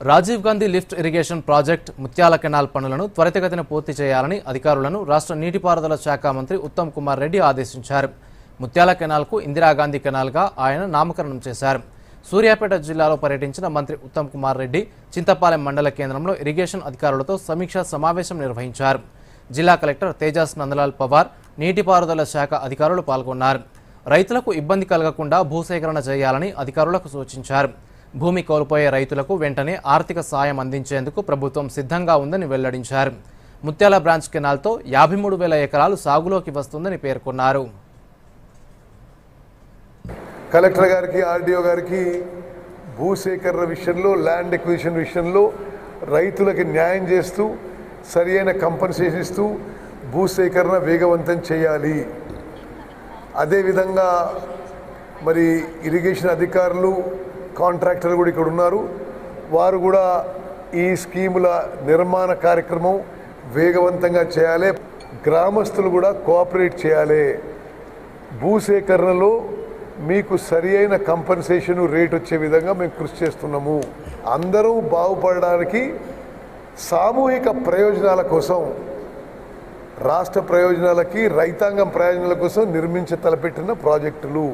Rajiv Gandhi lift irrigation project Mutyala canal పనులను త్వరితగతిన పూర్తి చేయాలని అధికారులను రాష్ట్ర నీటిపారుదల శాఖ మంత్రి ఉత్తమ్ కుమార్ రెడ్డి ఆదేశించారు. ముత్యాల కెనాల్కు ఇందిరాగాంధీ కెనాల్గా ఆయన నామకరణం చేశారు. సూర్యాపేట జిల్లాలో పర్యటించిన మంత్రి ఉత్తమ్ కుమార్ రెడ్డి చింతపాలెం మండల కేంద్రంలో ఇరిగేషన్ అధికారులతో సమీక్షా సమావేశం నిర్వహించారు. జిల్లా కలెక్టర్ తేజాస్ నందలాల్ పవార్ నీటిపారుదల శాఖ అధికారులు పాల్గొన్నారు. రైతులకు ఇబ్బంది కలగకుండా భూసేకరణ చేయాలని అధికారులకు సూచించారు. భూమి కోల్పోయే రైతులకు వెంటనే ఆర్థిక సాయం అందించేందుకు ప్రభుత్వం సిద్ధంగా ఉందని వెల్లడించారు. ముత్యాల బ్రాంచ్ కెనాల్తో యాభై మూడు వేల ఎకరాలు సాగులోకి వస్తుందని పేర్కొన్నారు. కలెక్టర్ గారికి ఆర్డీఓ గారికి భూసేకరణ విషయంలో ల్యాండ్ ఎక్విజిషన్ విషయంలో రైతులకి న్యాయం చేస్తూ సరియైన కంపెన్సేషన్ ఇస్తూ భూసేకరణ వేగవంతం చేయాలి. అదేవిధంగా మరి ఇరిగేషన్ అధికారులు కాంట్రాక్టర్లు కూడా ఇక్కడ ఉన్నారు. వారు కూడా ఈ స్కీముల నిర్మాణ కార్యక్రమం వేగవంతంగా చేయాలి. గ్రామస్తులు కూడా కోఆపరేట్ చేయాలి. భూసేకరణలో మీకు సరి అయిన కంపెన్సేషన్ రేట్ వచ్చే విధంగా మేము కృషి చేస్తున్నాము. అందరూ బాగుపడడానికి సామూహిక ప్రయోజనాల కోసం రాష్ట్ర ప్రయోజనాలకి రైతాంగం ప్రయోజనాల కోసం నిర్మించి తలపెట్టిన ప్రాజెక్టులు.